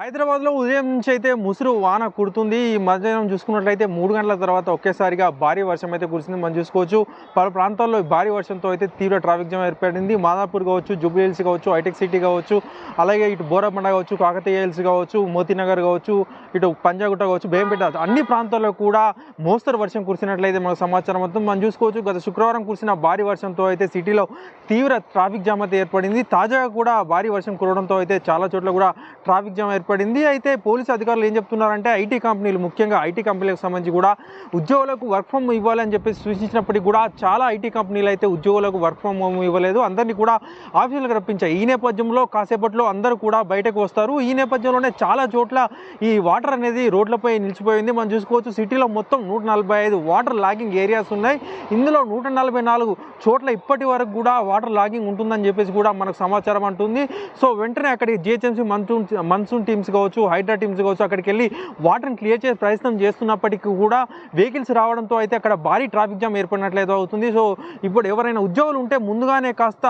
హైదరాబాద్లో ఉదయం నుంచి అయితే ముసురు వాన కుడుతుంది. ఈ మధ్యాహ్నం చూసుకున్నట్లయితే మూడు గంటల తర్వాత ఒకేసారిగా భారీ వర్షం అయితే కురిసింది. మనం చూసుకోవచ్చు పలు ప్రాంతాల్లో భారీ వర్షంతో అయితే తీవ్ర ట్రాఫిక్ జామ్ ఏర్పడింది. మాదాపూర్ కావచ్చు జూబ్లీ హిల్స్ కావచ్చు హైటెక్ సిటీ కావచ్చు అలాగే ఇటు బోరబండ కావచ్చు కాకతీయ హిల్స్ కావచ్చు మోతీనగర్ కావచ్చు ఇటు పంజాగుట్ట కావచ్చు బేంపేట అన్ని ప్రాంతాల్లో కూడా మోస్తరు వర్షం కురిసినట్లయితే మనకు సమాచారం మొత్తం మనం చూసుకోవచ్చు గత శుక్రవారం కురిసిన భారీ వర్షంతో అయితే సిటీలో తీవ్ర ట్రాఫిక్ జామ్ అయితే ఏర్పడింది. తాజాగా కూడా భారీ వర్షం కురవడంతో అయితే చాలా చోట్ల కూడా ట్రాఫిక్ జామ్ ఏర్పడింది. అయితే పోలీసు అధికారులు ఏం చెప్తున్నారంటే ఐటీ కంపెనీలు ముఖ్యంగా ఐటీ కంపెనీలకు సంబంధించి కూడా ఉద్యోగులకు వర్క్ ఫ్రమ్ ఇవ్వాలని చెప్పి సూచించినప్పటికీ కూడా చాలా ఐటీ కంపెనీలు అయితే ఉద్యోగులకు వర్క్ ఫ్రమ్ హోమ్ ఇవ్వలేదు. అందరినీ కూడా ఆఫీసులకు రప్పించాయి. ఈ నేపథ్యంలో కాసేపట్లో అందరూ కూడా బయటకు వస్తారు. ఈ నేపథ్యంలోనే చాలా చోట్ల ఈ వాటర్ అనేది రోడ్లపై నిలిచిపోయింది. మనం చూసుకోవచ్చు సిటీలో మొత్తం నూట నలభై ఐదు వాటర్ లాగింగ్ ఏరియాస్ ఉన్నాయి. ఇందులో నూట నలభై నాలుగు చోట్ల ఇప్పటి వరకు కూడా వాటర్ లాగింగ్ ఉంటుందని చెప్పేసి కూడా మనకు సమాచారం అంటుంది. సో వెంటనే అక్కడికి జిహెచ్ఎంసీ మన్సూన్ మన్సూన్ టీమ్స్ కావచ్చు హైడ్రా టీమ్స్ కావచ్చు అక్కడికి వెళ్ళి వాటర్ని క్లియర్ చేసే ప్రయత్నం చేస్తున్నప్పటికీ కూడా వెహికల్స్ రావడంతో అయితే అక్కడ భారీ ట్రాఫిక్ జామ్ ఏర్పడినట్లయితే అవుతుంది. సో ఇప్పుడు ఎవరైనా ఉద్యోగులు ఉంటే ముందుగానే కాస్త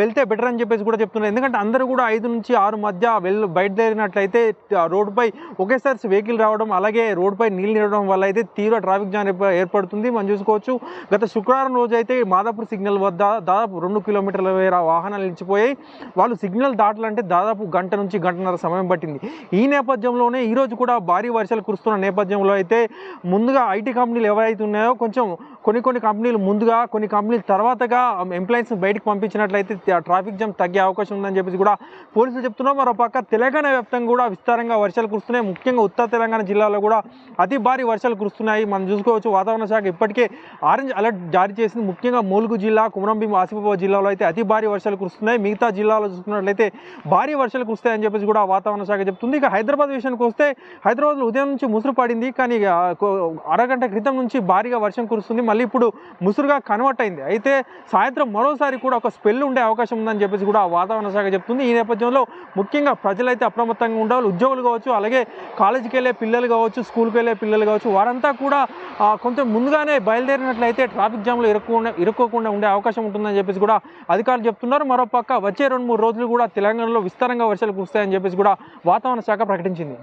వెళ్తే బెటర్ అని చెప్పేసి కూడా చెప్తున్నారు. ఎందుకంటే అందరూ కూడా ఐదు నుంచి ఆరు మధ్య వెళ్ళు బయటదేరినట్లయితే రోడ్డుపై ఒకేసారి వెహికల్ రావడం అలాగే రోడ్డుపై నీళ్ళు నిలవడం వల్ల అయితే తీవ్ర ట్రాఫిక్ జామ్ ఏర్పడుతుంది. మనం చూసుకోవచ్చు గత శుక్రవారం రోజు అయితే మాదాపూర్ సిగ్నల్ వద్ద దాదాపు రెండు కిలోమీటర్ల మేర వాహనాలు నిలిచిపోయాయి. వాళ్ళు సిగ్నల్ దాటాలంటే దాదాపు గంట నుంచి గంటన్నర సమయం పట్టింది. ఈ నేపథ్యంలోనే ఈరోజు కూడా భారీ వర్షాలు కురుస్తున్న నేపథ్యంలో అయితే ముందుగా ఐటీ కంపెనీలు ఎవరైతే ఉన్నాయో కొంచెం కొన్ని కొన్ని కంపెనీలు ముందుగా కొన్ని కంపెనీలు తర్వాతగా um, ఎంప్లాయీస్ బయటకు పంపించినట్లయితే ట్రాఫిక్ జామ్ తగ్గే అవకాశం ఉందని చెప్పేసి కూడా పోలీసులు చెప్తున్నారు. మరో పక్క తెలంగాణ వ్యాప్తంగా కూడా విస్తారంగా వర్షాలు కురుస్తున్నాయి. ముఖ్యంగా ఉత్తర తెలంగాణ జిల్లాలో కూడా అతి భారీ వర్షాలు కురుస్తున్నాయి. మనం చూసుకోవచ్చు వాతావరణ శాఖ ఇప్పటికే ఆరెంజ్ అలర్ట్ జారీ చేసింది. ముఖ్యంగా ములుగు జిల్లా కుమరంభీం ఆసిఫాబాద్ జిల్లాలో అయితే అతి భారీ వర్షాలు కురుస్తున్నాయి. మిగతా జిల్లాలో చూసుకున్నట్లయితే భారీ వర్షాలు కురుస్తాయని చెప్పేసి కూడా వాతావరణ శాఖ చెప్తుంది. ఇక హైదరాబాద్ విషయానికి వస్తే హైదరాబాద్లో ఉదయం నుంచి ముసురు పడింది. కానీ అరగంట క్రితం నుంచి భారీగా వర్షం కురుస్తుంది. మళ్ళీ ఇప్పుడు ముసురుగా కన్వర్ట్ అయింది. అయితే సాయంత్రం మరోసారి కూడా ఒక స్పెల్ ఉండే అవకాశం ఉందని చెప్పేసి కూడా వాతావరణ శాఖ చెప్తుంది. ఈ నేపథ్యంలో ముఖ్యంగా ప్రజలైతే అప్రమత్తంగా ఉండాలి. ఉద్యోగులు కావచ్చు అలాగే కాలేజీకి వెళ్ళే పిల్లలు కావచ్చు స్కూల్కి వెళ్ళే పిల్లలు కావచ్చు వారంతా కూడా కొంచెం ముందుగానే బయలుదేరినట్లయితే ట్రాఫిక్ జామ్లో ఇరుక్కుండా ఇరుక్కోకుండా ఉండే అవకాశం ఉంటుందని చెప్పేసి కూడా అధికారులు చెప్తున్నారు. మరోపక్క వచ్చే రెండు మూడు రోజులు కూడా తెలంగాణలో విస్తారంగా వర్షాలు కురుస్తాయని చెప్పేసి కూడా వాతావరణ శాఖ ప్రకటించింది.